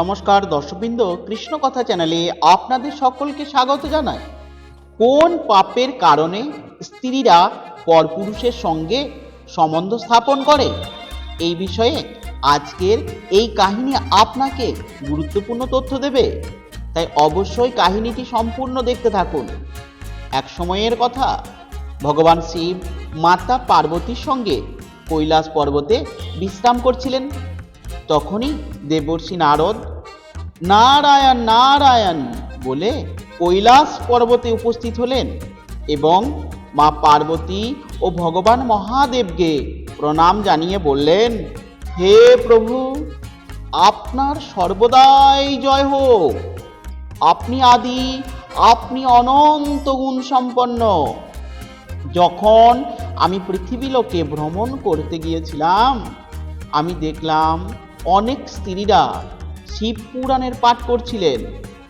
নমস্কার দর্শকবৃন্দ কৃষ্ণ কথা চ্যানেলে আপনাদের সকলকে স্বাগত জানাই। কোন পাপের কারণে স্ত্রীরা পরপুরুষের সঙ্গে সম্বন্ধ স্থাপন করে? এই বিষয়ে আজকের এই কাহিনী আপনাকে গুরুত্বপূর্ণ তথ্য দেবে। তাই অবশ্যই কাহিনীটি সম্পূর্ণ দেখতে থাকুন। এক সময়ের কথা, ভগবান শিব মাতা পার্বতীর সঙ্গে কৈলাস পর্বতে বিশ্রাম করছিলেন। তখনই দেবর্ষি নারদ, নারায়ণ নারায়ণ বলে কৈলাস পর্বতে উপস্থিত হলেন এবং মা পার্বতী ও ভগবান মহাদেবকে প্রণাম জানিয়ে বললেন, হে প্রভু, আপনার সর্বদাই জয় হোক। আপনি আদি, আপনি অনন্ত গুণ সম্পন্ন যখন আমি পৃথিবীলোকে ভ্রমণ করতে গিয়েছিলাম, আমি দেখলাম অনেক স্ত্রীরা শিব পুরাণের পাঠ করছিলেন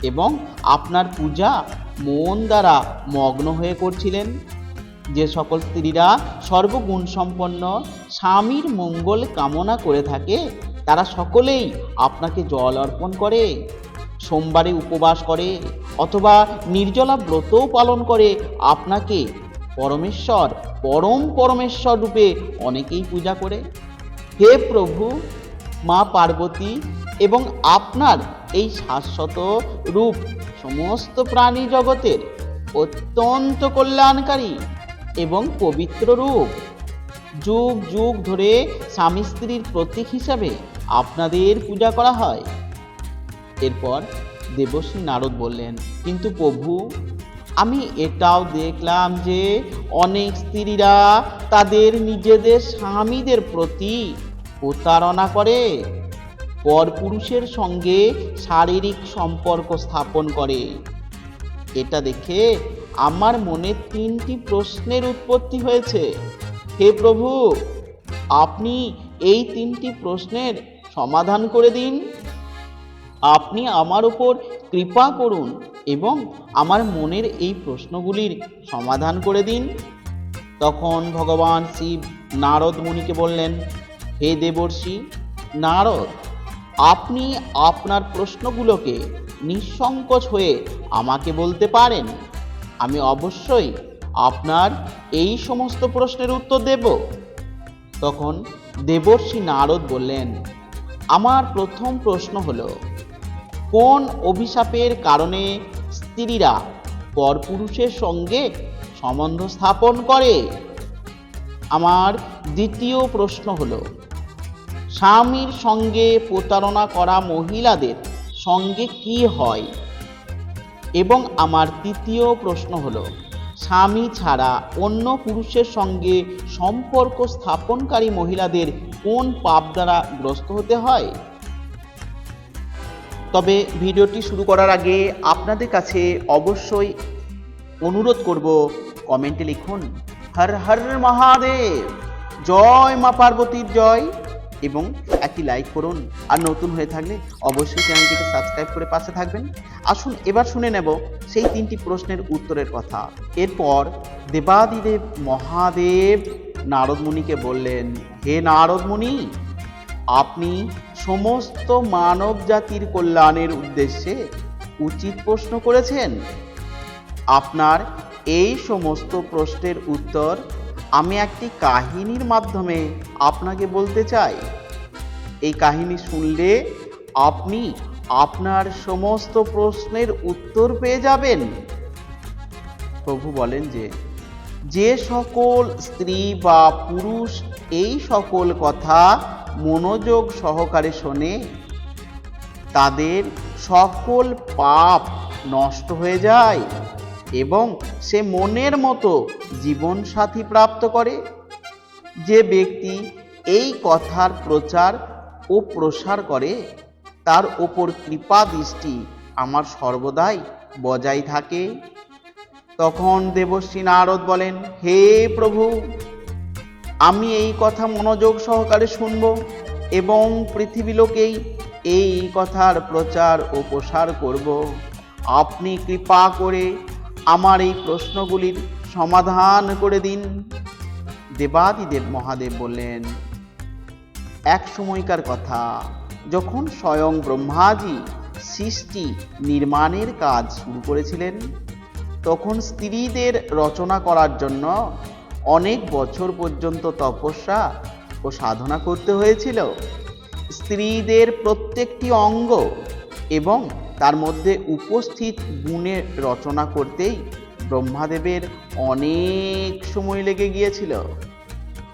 এবং আপনার পূজা মন দ্বারা মগ্ন হয়ে করছিলেন। যে সকল স্ত্রীরা সর্বগুণ সম্পন্ন স্বামীর মঙ্গল কামনা করে থাকে, তারা সকলেই আপনাকে জল অর্পণ করে, সোমবারে উপবাস করে অথবা নির্জলা ব্রতও পালন করে আপনাকে পরমেশ্বর, পরম পরমেশ্বর রূপে অনেকেই পূজা করে। হে প্রভু মা পার্বতী এবং আপনার এই শাশ্বত রূপ সমস্ত প্রাণী জগতের অত্যন্ত কল্যাণকারী এবং পবিত্র রূপ। যুগ যুগ ধরে স্বামী স্ত্রীর প্রতীক হিসাবে আপনাদের পূজা করা হয়। এরপর দেবশ্রী নারদ বললেন, কিন্তু প্রভু, আমি এটাও দেখলাম যে অনেক স্ত্রীরা তাদের নিজেদের স্বামীদের প্রতি প্রতারণা করে, পরপুরুষের সঙ্গে শারীরিক সম্পর্ক স্থাপন করে। এটা দেখে আমার মনে তিনটি প্রশ্নের উৎপত্তি হয়েছে। হে প্রভু, আপনি এই তিনটি প্রশ্নের সমাধান করে দিন। আপনি আমার উপর কৃপা করুন এবং আমার মনের এই প্রশ্নগুলির সমাধান করে দিন। তখন ভগবান শিব নারদ মুনিকে বললেন হে দেবর্ষি, নারদ, আপনি আপনার প্রশ্নগুলোকে নিঃসংকোচ হয়ে আমাকে বলতে পারেন। আমি অবশ্যই আপনার এই সমস্ত প্রশ্নের উত্তর দেব। তখন দেবর্ষি নারদ বললেন, আমার প্রথম প্রশ্ন হল, কোন অভিশাপের কারণে স্ত্রীরা পরপুরুষের সঙ্গে সম্বন্ধ স্থাপন করে? আমার দ্বিতীয় প্রশ্ন হলো স্বামীর সঙ্গে প্রতারণা করা মহিলাদের সঙ্গে কি হয়? এবং আমার তৃতীয় প্রশ্ন হলো, স্বামী ছাড়া অন্য পুরুষের সঙ্গে সম্পর্ক স্থাপনকারী মহিলাদের কোন পাপ দ্বারা গ্রস্ত হতে হয়? তবে ভিডিওটি শুরু করার আগে আপনাদের কাছে অবশ্যই অনুরোধ করব, কমেন্টে লিখুন, হর হর মহাদেব, জয় মা পার্বতীর জয়। এবং একটি লাইক করুন। আর নতুন হয়ে থাকলে অবশ্যই চ্যানেলটিকে সাবস্ক্রাইব করে পাশে থাকবেন। আসুন, এবার শুনে নেব সেই তিনটি প্রশ্নের উত্তরের কথা। এরপর দেবাদিদেব মহাদেব নারদমুনিকে বললেন, হে নারদমুনি আপনি সমস্ত মানব জাতির কল্যাণের উদ্দেশ্যে উচিত প্রশ্ন করেছেন। আপনার এই সমস্ত প্রশ্নের উত্তর আমি একটি কাহিনীর মাধ্যমে আপনাকে বলতে চাই। এই কাহিনী শুনলে আপনি আপনার সমস্ত প্রশ্নের উত্তর পেয়ে যাবেন। প্রভু বলেন যে যে সকল স্ত্রী বা পুরুষ এই সকল কথা মনোযোগ সহকারে শোনে, তাদের সকল পাপ নষ্ট হয়ে যায়। এবং সে মনের মতো জীবনসাথী প্রাপ্ত করে। যে ব্যক্তি এই কথার প্রচার ও প্রসার করে, তার ওপর কৃপা দৃষ্টি আমার সর্বদাই বজায় থাকে। তখন দেবশ্রী নারদ বলেন, হে প্রভু, আমি এই কথা মনোযোগ সহকারে শুনব এবং পৃথিবী লোকেই এই কথার প্রচার ও প্রসার করব। আপনি কৃপা করে আমার এই প্রশ্নগুলির সমাধান করে দিন। দেবাদিদেব মহাদেব বললেন, এক সময়কার কথা, যখন স্বয়ং ব্রহ্মাজি সৃষ্টি নির্মাণের কাজ শুরু করেছিলেন, তখন স্ত্রীদের রচনা করার জন্য অনেক বছর পর্যন্ত তপস্যা ও সাধনা করতে হয়েছিল। স্ত্রীদের প্রত্যেকটি অঙ্গ এবং তার মধ্যে উপস্থিত গুণের রচনা করতেই ব্রহ্মাদেবের অনেক সময় লেগে গিয়েছিল।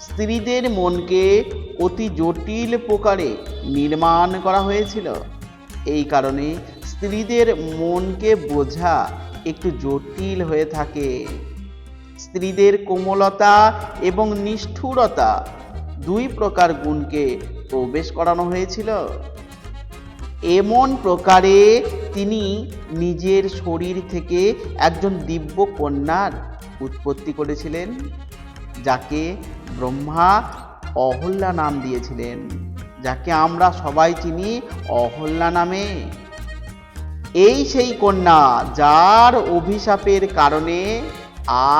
স্ত্রীদের মনকে অতি জটিল প্রকারে নির্মাণ করা হয়েছিল। এই কারণে স্ত্রীদের মনকে বোঝা একটু জটিল হয়ে থাকে। স্ত্রীদের কোমলতা এবং নিষ্ঠুরতা দুই প্রকার গুণকে প্রবেশ করানো হয়েছিল। এমন প্রকারে তিনি নিজের শরীর থেকে একজন দিব্য কন্যার উৎপত্তি করেছিলেন, যাকে ব্রহ্মা অহল্যা নাম দিয়েছিলেন, যাকে আমরা সবাই চিনি অহল্যা নামে। এই সেই কন্যা যার অভিশাপের কারণে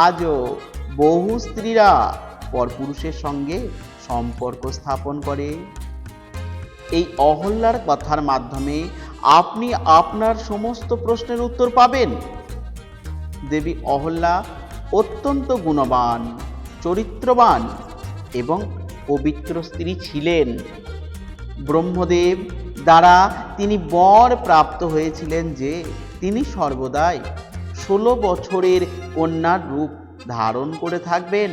আজও বহু স্ত্রীরা পরপুরুষের সঙ্গে সম্পর্ক স্থাপন করে। এই অহল্যার কথার মাধ্যমে আপনি আপনার সমস্ত প্রশ্নের উত্তর পাবেন। দেবী অহল্যা অত্যন্ত গুণবান, চরিত্রবান এবং পবিত্র স্ত্রী ছিলেন। ব্রহ্মদেব দ্বারা তিনি বর প্রাপ্ত হয়েছিলেন যে তিনি সর্বদাই ষোলো বছরের কন্যার রূপ ধারণ করে থাকবেন।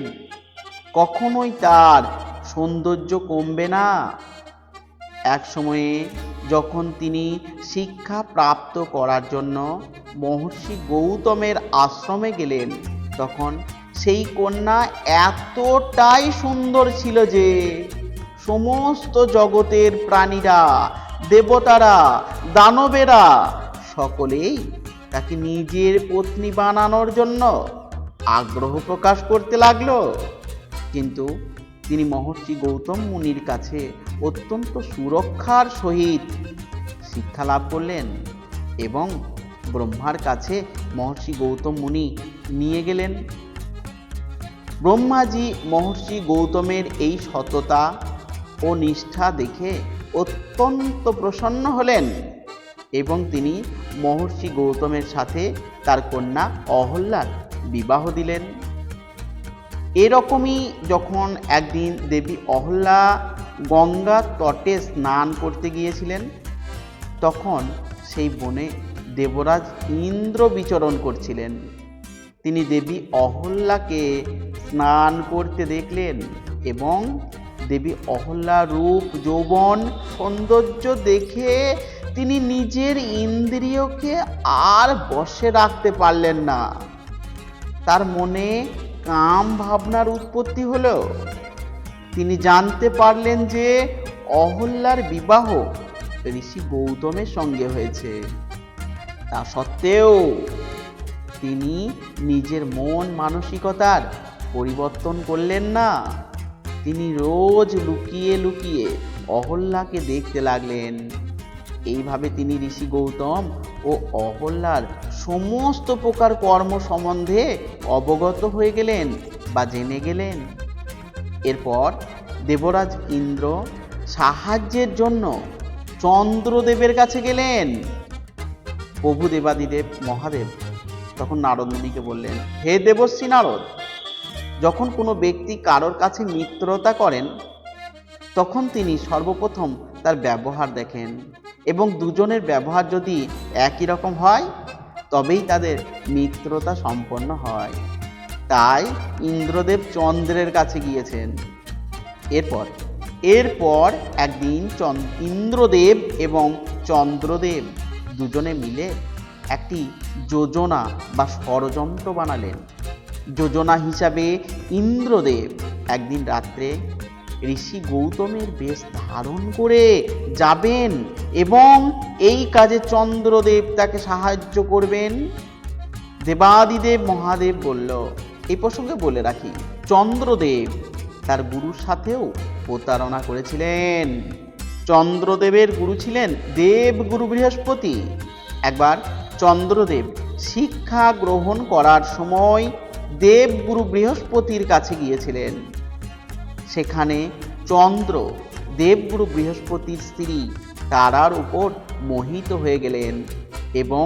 কখনোই তার সৌন্দর্য কমবে না। এক সময়ে যখন তিনি শিক্ষা প্রাপ্ত করার জন্য মহর্ষি গৌতমের আশ্রমে গেলেন, তখন সেই কন্যা এতটাই সুন্দর ছিল যে সমস্ত জগতের প্রাণীরা, দেবতারা, দানবেরা সকলেই তাকে নিজের পত্নী বানানোর জন্য আগ্রহ প্রকাশ করতে লাগল। কিন্তু তিনি মহর্ষি গৌতম মুনির কাছে অত্যন্ত সুরক্ষার সহিত শিক্ষা লাভ করলেন এবং ব্রহ্মার কাছে মহর্ষি গৌতম মুনি নিয়ে গেলেন। ব্রহ্মাজি মহর্ষি গৌতমের এই সততা ও নিষ্ঠা দেখে অত্যন্ত প্রসন্ন হলেন এবং তিনি মহর্ষি গৌতমের সাথে তার কন্যা অহল্যার বিবাহ দিলেন। এরকমই যখন একদিন দেবী অহল্যা গঙ্গা তটে স্নান করতে গিয়েছিলেন, তখন সেই বনে দেবরাজ ইন্দ্র বিচরণ করছিলেন। তিনি দেবী অহল্যাকে স্নান করতে দেখলেন এবং দেবী অহল্যা রূপ, যৌবন, সৌন্দর্য দেখে তিনি নিজের ইন্দ্রিয়কে আর বশে রাখতে পারলেন না। তার মনে কাম ভাবনার উৎপত্তি হলো। তিনি জানতে পারলেন যে অহল্যার বিবাহ ঋষি গৌতমের সঙ্গে হয়েছে। তা সত্ত্বেও তিনি নিজের মন মানসিকতার পরিবর্তন করলেন না। তিনি রোজ লুকিয়ে লুকিয়ে অহল্যাকে দেখতে লাগলেন। এইভাবে তিনি ঋষি গৌতম ও অহল্যার সমস্ত প্রকার কর্ম সম্বন্ধে অবগত হয়ে গেলেন বা জেনে গেলেন। এরপর দেবরাজ ইন্দ্র সাহায্যের জন্য চন্দ্রদেবের কাছে গেলেন। প্রভু দেবাদিদেব মহাদেব তখন নারদ মুনিকে বললেন, হে দেবশ্রী নারদ, যখন কোনো ব্যক্তি কারোর কাছে মিত্রতা করেন, তখন তিনি সর্বপ্রথম তার ব্যবহার দেখেন এবং দুজনের ব্যবহার যদি একই রকম হয় তবেই তাদের মিত্রতা সম্পন্ন হয়। তাই ইন্দ্রদেব চন্দ্রের কাছে গিয়েছেন। এরপর এরপর একদিন ইন্দ্রদেব এবং চন্দ্রদেব দুজনে মিলে একটি যোজনা বা ষড়যন্ত্র বানালেন। যোজনা হিসাবে ইন্দ্রদেব একদিন রাত্রে ঋষি গৌতমের বেশ ধারণ করে যাবেন এবং এই কাজে চন্দ্রদেব তাকে সাহায্য করবেন। দেবাদিদেব মহাদেব বলল এই প্রসঙ্গে বলে রাখি, চন্দ্রদেব তার গুরুর সাথেও প্রতারণা করেছিলেন। চন্দ্রদেবের গুরু ছিলেন দেবগুরু বৃহস্পতি। একবার চন্দ্রদেব শিক্ষা গ্রহণ করার সময় দেবগুরু বৃহস্পতির কাছে গিয়েছিলেন। সেখানে চন্দ্র দেবগুরু বৃহস্পতির স্ত্রী তারার উপর মোহিত হয়ে গেলেন এবং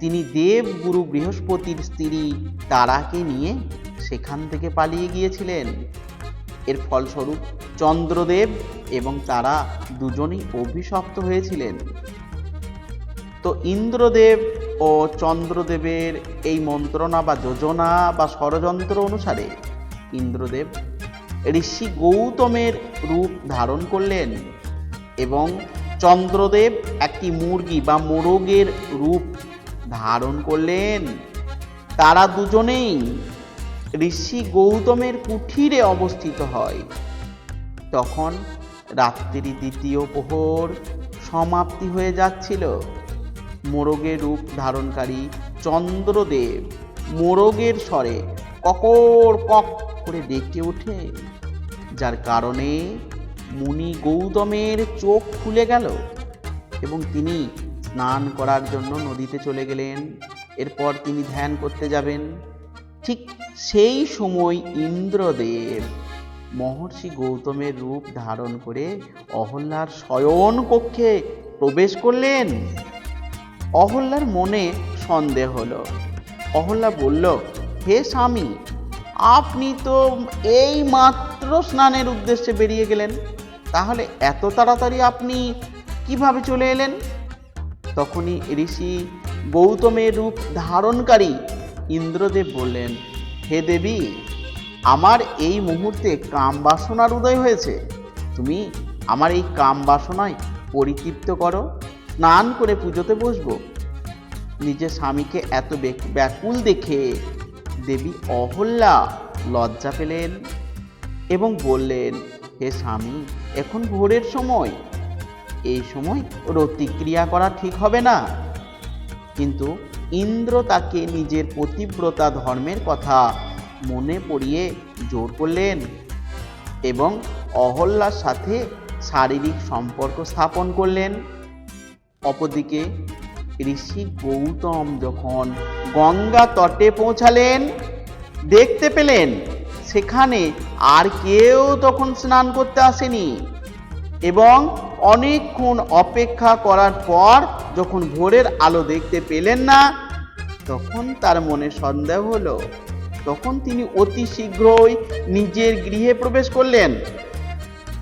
তিনি দেবগুরু বৃহস্পতির স্ত্রী তারাকে নিয়ে সেখান থেকে পালিয়ে গিয়েছিলেন। এর ফলস্বরূপ চন্দ্রদেব এবং তারা দুজনেই অভিশপ্ত হয়েছিলেন। তো ইন্দ্রদেব ও চন্দ্রদেবের এই মন্ত্রণা বা যোজনা বা ষড়যন্ত্র অনুসারে ইন্দ্রদেব ঋষি গৌতমের রূপ ধারণ করলেন এবং চন্দ্রদেব একটি মুরগি বা মোরগের রূপ ধারণ করলেন। তারা দুজনেই ঋষি গৌতমের কুঠিরে অবস্থিত হয়। তখন রাত্রি দ্বিতীয় প্রহর সমাপ্তি হয়ে যাচ্ছিল। মোরগের রূপ ধারণকারী চন্দ্রদেব মোরগের স্বরে ককর কক করে ডেকে ওঠে। যার কারণে মুনি গৌতমের চোখ খুলে গেল এবং তিনি স্নান করার জন্য নদীতে চলে গেলেন। এরপর তিনি ধ্যান করতে যাবেন। ঠিক সেই সময় ইন্দ্রদেব মহর্ষি গৌতমের রূপ ধারণ করে অহল্যার শয়ন কক্ষে প্রবেশ করলেন। অহল্যার মনে সন্দেহ হলো। অহল্যা বলল, হে স্বামী, আপনি তো এই মাত্র স্নানের উদ্দেশ্যে বেরিয়ে গেলেন। তাহলে এত তাড়াতাড়ি আপনি কীভাবে চলে এলেন? তখনই ঋষি গৌতমের রূপ ধারণকারী ইন্দ্রদেব বললেন, হে দেবী, আমার এই মুহূর্তে কাম বাসনার উদয় হয়েছে। তুমি আমার এই কাম বাসনায় পরিতৃপ্ত করো, স্নান করে পুজোতে বসবো। নিজের স্বামীকে এত ব্যাকুল দেখে দেবী অহল্যা লজ্জা পেলেন। এবং বললেন, হে স্বামী, এখন ভোরের সময়। এই সময় রতিক্রিয়া করা ঠিক হবে না। কিন্তু ইন্দ্র তাকে নিজের পতিব্রতা ধর্মের কথা মনে পড়িয়ে জোর করলেন এবং অহল্যার সাথে শারীরিক সম্পর্ক স্থাপন করলেন। অপরদিকে ঋষি গৌতম যখন গঙ্গা তটে পৌঁছালেন, দেখতে পেলেন সেখানে আর কেউ তখন স্নান করতে আসেনি। এবং অনেকক্ষণ অপেক্ষা করার পর যখন ভোরের আলো দেখতে পেলেন না, তখন তার মনে সন্দেহ হলো। তখন তিনি অতি শীঘ্রই নিজের গৃহে প্রবেশ করলেন।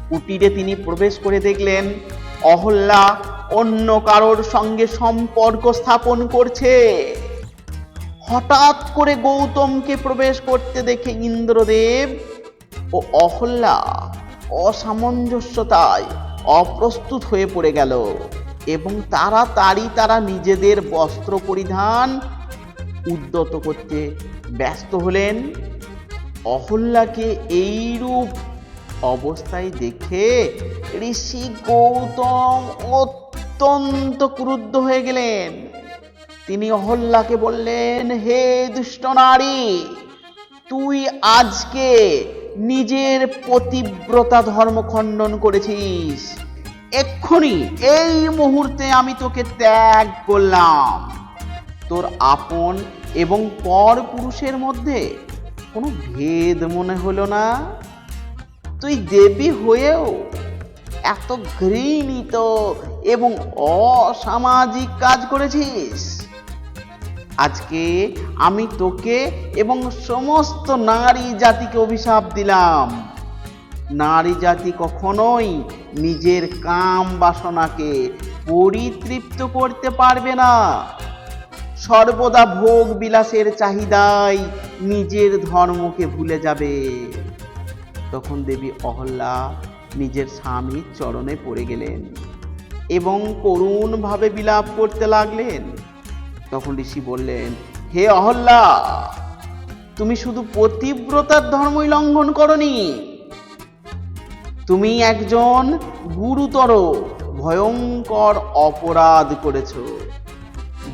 কুটিরে তিনি প্রবেশ করে দেখলেন, অহল্যা অন্য কারোর সঙ্গে সম্পর্ক স্থাপন করছে। হঠাৎ করে গৌতমকে প্রবেশ করতে দেখে ইন্দ্রদেব ও অহল্যা, অসামঞ্জস্যতায় অপ্রস্তুত হয়ে পড়ে গেল এবং তাড়াতাড়ি তারা নিজেদের বস্ত্র পরিধান উদ্যত করতে ব্যস্ত হলেন। অহল্যাকে এইরূপ অবস্থায় দেখে ঋষি গৌতম অত্যন্ত ক্রুদ্ধ হয়ে গেলেন। তিনি অহল্যাকে বললেন, হে দুষ্ট নারী, তুই আজকে নিজের পতিব্রতা ধর্ম খণ্ডন করেছিস। এক্ষুনি এই মুহূর্তে আমি তোকে ত্যাগ করলাম। তোর আপন এবং পর পুরুষের মধ্যে কোনো ভেদ মনে হলো না? তুই দেবী হয়েও এত ঘৃণিত এবং অসামাজিক কাজ করেছিস। আজকে আমি তোকে এবং সমস্ত নারী জাতিকে অভিশাপ দিলাম। নারী জাতি কখনোই নিজের কাম বাসনাকে পরিতৃপ্ত করতে পারবে না। সর্বদা ভোগ বিলাসের চাহিদায় নিজের ধর্মকে ভুলে যাবে। তখন দেবী অহল্যা নিজের স্বামীর চরণে পড়ে গেলেন এবং করুণভাবে বিলাপ করতে লাগলেন। তখন ঋষি বললেন, হে অহল্যা তুমি শুধু পতিব্রতার ধর্মই লঙ্ঘন করনি। তুমি একজন গুরুতর, ভয়ঙ্কর অপরাধ করেছ,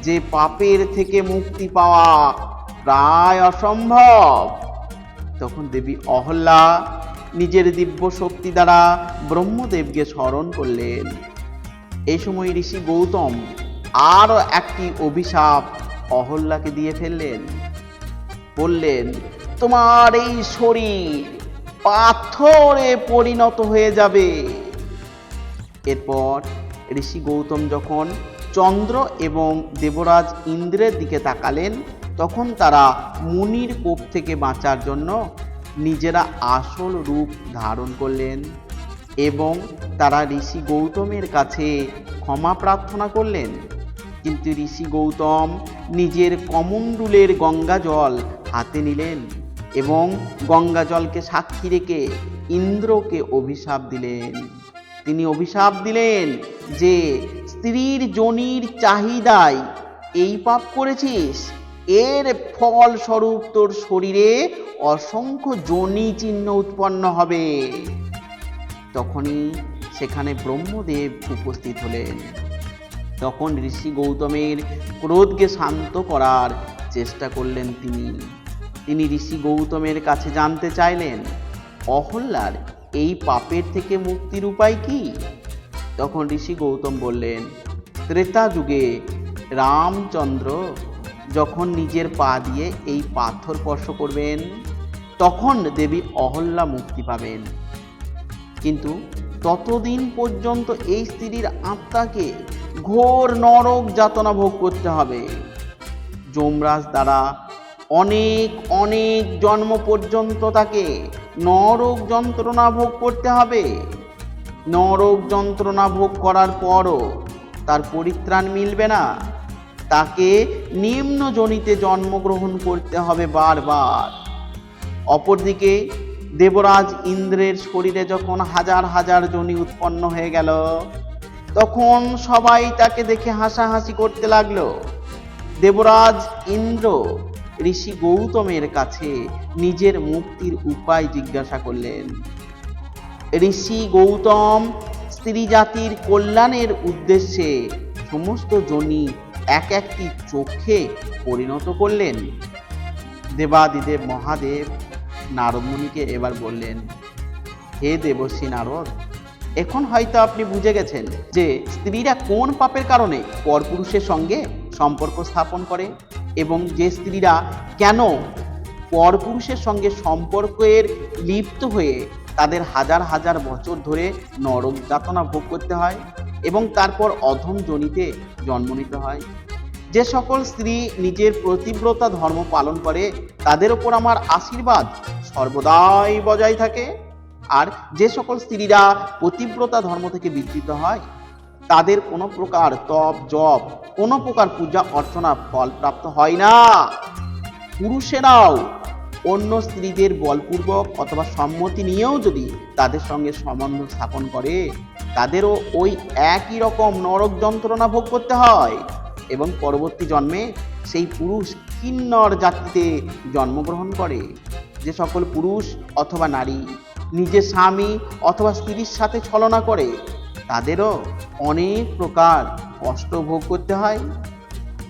যে পাপের থেকে মুক্তি পাওয়া প্রায় অসম্ভব। তখন দেবী অহল্যা নিজের দিব্য শক্তি দ্বারা ব্রহ্মদেবকে স্মরণ করলেন। এই সময় ঋষি গৌতম আরও একটি অভিশাপ অহল্যাকে দিয়ে ফেললেন। বললেন, তোমার এই শরীর পাথরে পরিণত হয়ে যাবে। এরপর ঋষি গৌতম যখন চন্দ্র এবং দেবরাজ ইন্দ্রের দিকে তাকালেন, তখন তারা মুনির কোপ থেকে বাঁচার জন্য নিজেরা আসল রূপ ধারণ করলেন এবং তারা ঋষি গৌতমের কাছে ক্ষমা প্রার্থনা করলেন। কিন্তু ঋষি গৌতম নিজের কমণ্ডুলের গঙ্গা জল হাতে নিলেন এবং গঙ্গা জলকে সাক্ষী রেখে ইন্দ্রকে অভিশাপ দিলেন। তিনি অভিশাপ দিলেন যে, স্ত্রীর জনির চাহিদায় এই পাপ করেছিস, এর ফল স্বরূপ তোর শরীরে অসংখ্য জনি চিহ্ন উৎপন্ন হবে। তখনই সেখানে ব্রহ্মদেব উপস্থিত হলেন। তখন ঋষি গৌতমের ক্রোধকে শান্ত করার চেষ্টা করলেন তিনি। তিনি ঋষি গৌতমের কাছে জানতে চাইলেন, অহল্যার এই পাপের থেকে মুক্তির উপায় কি? তখন ঋষি গৌতম বললেন, ত্রেতা যুগে রামচন্দ্র যখন নিজের পা দিয়ে এই পাথর স্পর্শ করবেন, তখন দেবী অহল্যা মুক্তি পাবেন। কিন্তু ততদিন পর্যন্ত এই স্ত্রীর আত্মাকে ঘোর নরক যাতনা ভোগ করতে হবে। যমরাজ দ্বারা অনেক অনেক জন্ম পর্যন্ত তাকে নরক যন্ত্রণা ভোগ করতে হবে। নরক যন্ত্রণা ভোগ করার পরও তার পরিত্রাণ মিলবে না। তাকে নিম্ন জনিতে জন্মগ্রহণ করতে হবে বারবার। অপরদিকে দেবরাজ ইন্দ্রের শরীরে যখন হাজার হাজার জনি উৎপন্ন হয়ে গেল তখন সবাই তাকে দেখে হাসাহাসি করতে লাগল। দেবরাজ ইন্দ্র, ঋষি গৌতমের কাছে নিজের মুক্তির উপায় জিজ্ঞাসা করলেন। ঋষি গৌতম স্ত্রী জাতির কল্যাণের উদ্দেশ্যে সমস্ত জনি এক একটি চোখে পরিণত করলেন। দেবাদিদেব মহাদেব নারদমুনিকে এবার বললেন, হে দেবশ্রী নারদ এখন হয়তো আপনি বুঝে গেছেন যে স্ত্রীরা কোন পাপের কারণে পরপুরুষের সঙ্গে সম্পর্ক স্থাপন করে এবং যে স্ত্রীরা কেন পরপুরুষের সঙ্গে সম্পর্কের লিপ্ত হয়ে তাদের হাজার হাজার বছর ধরে নরক যাতনা ভোগ করতে হয় এবং তারপর অধম জনিতে জন্ম নিতে হয়। যে সকল স্ত্রী নিজের প্রতিব্রতা ধর্ম পালন করে, তাদের ওপর আমার আশীর্বাদ সর্বদাই বজায় থাকে। আর যে সকল স্ত্রীরা পতিব্রতা ধর্ম থেকে বিচ্যুত হয়, তাদের কোনো প্রকার তপ, জপ, কোনো প্রকার পূজা, অর্চনা ফল প্রাপ্ত হয় না। পুরুষেরাও অন্য স্ত্রীদের বলপূর্বক অথবা সম্মতি নিয়েও যদি তাদের সঙ্গে সম্বন্ধ স্থাপন করে, তাদেরও ওই একই রকম নরক যন্ত্রণা ভোগ করতে হয় এবং পরবর্তী জন্মে সেই পুরুষ কিন্নর জাতিতে জন্মগ্রহণ করে। যে সকল পুরুষ অথবা নারী নিজের স্বামী অথবা স্ত্রীর সাথে ছলনা করে, তাদেরও অনেক প্রকার কষ্ট ভোগ করতে হয়।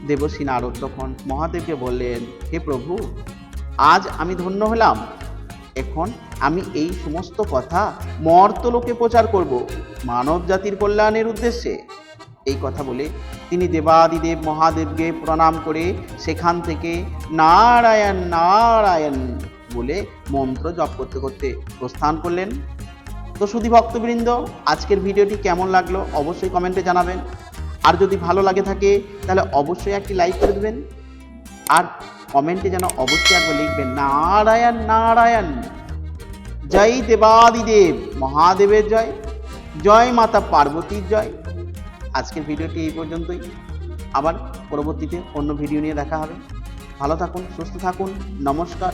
দেবশ্রী নারদ তখন মহাদেবকে বললেন, হে প্রভু, আজ আমি ধন্য হলাম। এখন আমি এই সমস্ত কথা মর্তলোকে প্রচার করব মানব জাতির কল্যাণের উদ্দেশ্যে। এই কথা বলে তিনি দেবাদিদেব মহাদেবকে প্রণাম করে সেখান থেকে নারায়ণ নারায়ণ বলে মন্ত্র জপ করতে করতে প্রস্থান করলেন। তো শুধু ভক্তবৃন্দ, আজকের ভিডিওটি কেমন লাগল অবশ্যই কমেন্টে জানাবেন। আর যদি ভালো লাগে থাকে, তাহলে অবশ্যই একটি লাইক করে দেবেন। আর কমেন্টে যেন অবশ্যই একবার লিখবেন, নারায়ণ নারায়ণ, জয় দেবাদিদেব, মহাদেবের জয় জয় মাতা পার্বতীর জয়। আজকের ভিডিওটি এই পর্যন্তই। আবার পরবর্তীতে অন্য ভিডিও নিয়ে দেখা হবে। ভালো থাকুন, সুস্থ থাকুন, নমস্কার।